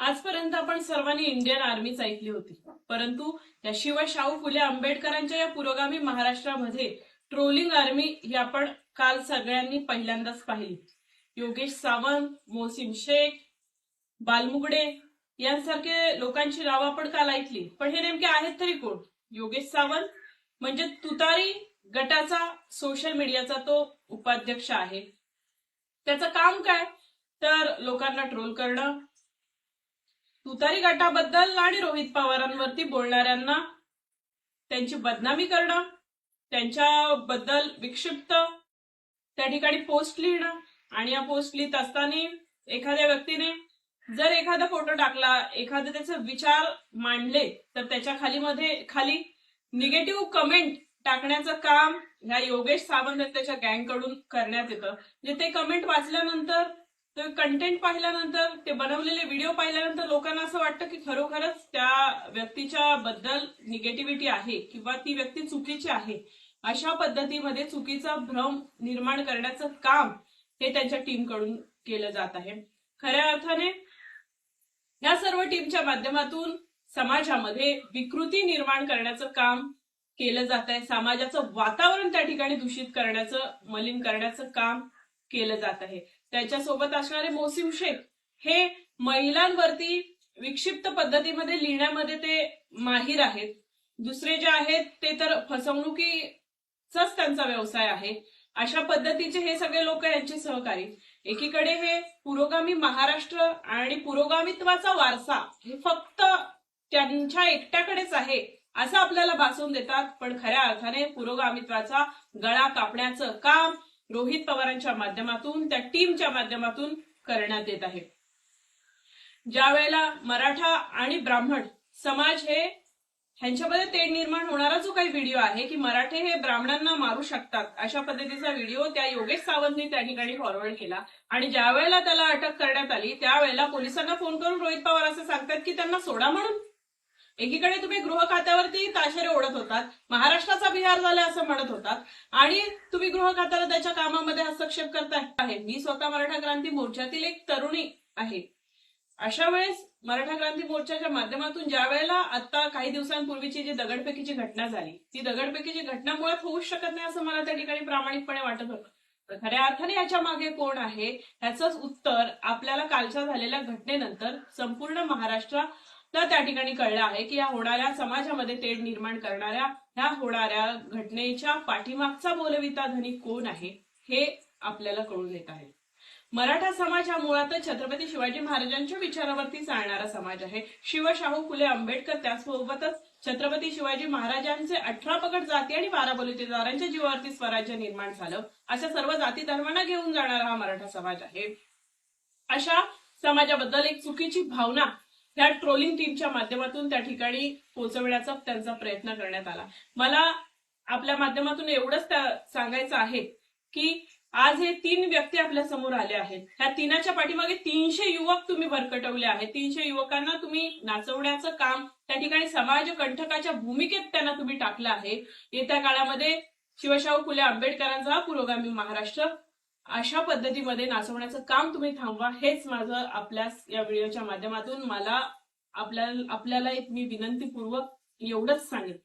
आजपर्यंत आपण सर्वांनी इंडियन आर्मीच ऐकली होती. परंतु या शिवाय शाहू फुले आंबेडकरांच्या या पुरोगामी महाराष्ट्रामध्ये ट्रोलिंग आर्मी ही आपण काल सगळ्यांनी पहिल्यांदाच पाहिली. योगेश सावंत मोहसिन शेख बालमुगडे यांसारखे लोकांची नावं आपण काल ऐकली. पण हे नेमके आहेत तरी कोण? योगेश सावंत म्हणजे तुतारी गटाचा सोशल मीडियाचा तो उपाध्यक्ष आहे. त्याचं काम काय? तर लोकांना ट्रोल करणं तुतारी गटाबद्दल आणि रोहित पवारांवरती बोलणाऱ्यांना त्यांची बदनामी करणं त्यांच्याबद्दल विक्षिप्त त्या ठिकाणी पोस्ट लिहिणं आणि या पोस्ट लिहित असताना एखाद्या व्यक्तीने जर एखादा फोटो टाकला एखादे त्याचे विचार मांडले तर त्याच्याखाली मध्ये खाली निगेटिव्ह कमेंट टाकण्याचं काम ह्या योगेश सावंत त्याच्या गँगकडून करण्यात येतं. म्हणजे ते कमेंट वाचल्यानंतर तर कंटेंट पाहिल्यानंतर ते बनवलेले व्हिडिओ पाहिल्यानंतर लोकांना असं वाटतं की खरोखरच त्या व्यक्तीच्या बद्दल निगेटिव्हिटी आहे किंवा ती व्यक्ती चुकीची आहे. अशा पद्धतीमध्ये चुकीचा भ्रम निर्माण करण्याचं काम हे त्यांच्या टीमकडून केलं जात आहे. खऱ्या अर्थाने या सर्व टीमच्या माध्यमातून समाजामध्ये विकृती निर्माण करण्याचं काम केलं जात आहे. समाजाचं वातावरण त्या ठिकाणी दूषित करण्याचं मलिन करण्याचं काम केलं जात आहे. त्याच्यासोबत असणारे मोसिम शेख हे महिलांवरती विक्षिप्त पद्धतीमध्ये लिहिण्यामध्ये ते माहीर आहेत. दुसरे जे आहेत ते तर फसवणुकीचाच त्यांचा व्यवसाय आहे. अशा पद्धतीचे हे सगळे लोक यांचे सहकारी. एकीकडे हे पुरोगामी महाराष्ट्र आणि पुरोगामित्वाचा वारसा हे फक्त त्यांच्या एकट्याकडेच आहे असं आपल्याला भासून देतात. पण खऱ्या अर्थाने पुरोगामित्वाचा गळा कापण्याचं काम रोहित पवारांच्या माध्यमातून त्या टीमच्या माध्यमातून करण्यात येत आहे. ज्या वेळेला मराठा आणि ब्राह्मण समाज हे ह्यांच्यामध्ये तेढ निर्माण होणारा जो काही व्हिडिओ आहे की मराठे हे ब्राह्मणांना मारू शकतात अशा पद्धतीचा व्हिडिओ त्या योगेश सावंतने त्या ठिकाणी फॉरवर्ड केला. आणि ज्या वेळेला त्याला अटक करण्यात आली त्यावेळेला पोलिसांना फोन करून रोहित पवार असं सांगतात की त्यांना सोडा म्हणून. एकीकडे तुम्ही गृह खात्यावरती ताशेरे ओढत होतात महाराष्ट्राचा बिहार झाला असं म्हणत होतात आणि तुम्ही गृह खात्याला त्याच्या कामामध्ये हस्तक्षेप करताय. आहे मी स्वतः मराठा क्रांती मोर्चातील एक तरुणी आहे. अशा वेळेस मराठा क्रांती मोर्चाच्या माध्यमातून ज्या वेळेला आता काही दिवसांपूर्वीची जी दगडफेकीची घटना झाली ती दगडफेकीची घटना मुळात होऊच शकत नाही असं मला त्या ठिकाणी प्रामाणिकपणे वाटत होतं. तर खऱ्या अर्थाने याच्या मागे कोण आहे ह्याचंच उत्तर आपल्याला कालच्या झालेल्या घटनेनंतर संपूर्ण महाराष्ट्र तर त्या ठिकाणी कळलं आहे की या होणाऱ्या समाजामध्ये तेढ निर्माण करणाऱ्या ह्या होणाऱ्या घटनेच्या पाठीमागचा बोलविता धनी कोण आहे हे आपल्याला कळून येत आहे. मराठा समाज हा मुळातच छत्रपती शिवाजी महाराजांच्या विचारावरती चालणारा समाज आहे. शिवशाहू फुले आंबेडकर त्यासोबतच छत्रपती शिवाजी महाराजांचे अठरा पगड जाती आणि बारा बलुतेदारांच्या जीवावरती स्वराज्य निर्माण झालं. अशा सर्व जाती धर्मांना घेऊन जाणारा हा मराठा समाज आहे. अशा समाजाबद्दल एक चुकीची भावना ह्या ट्रोलिंग टीमच्या माध्यमातून त्या ठिकाणी पोहोचवण्याचा त्यांचा प्रयत्न करण्यात आला. मला आपल्या माध्यमातून एवढंच त्या- सांगायचं आहे की आज हे तीन व्यक्ती आपल्यासमोर आले आहेत. ह्या तिनाच्या पाठीमागे तीनशे युवक तुम्ही भरकटवले आहेत. तीनशे युवकांना तुम्ही नाचवण्याचं काम त्या ठिकाणी समाज कंठकाच्या भूमिकेत त्यांना तुम्ही टाकलं आहे. येत्या काळामध्ये शिवशाहू फुले आंबेडकरांचा हा पुरोगामी महाराष्ट्र अशा पद्धतीमध्ये नाचवण्याचं काम तुम्ही थांबवा. हेच माझं आपल्या या व्हिडिओच्या माध्यमातून मला आपल्या आपल्याला एक मी विनंतीपूर्वक एवढंच सांगेन.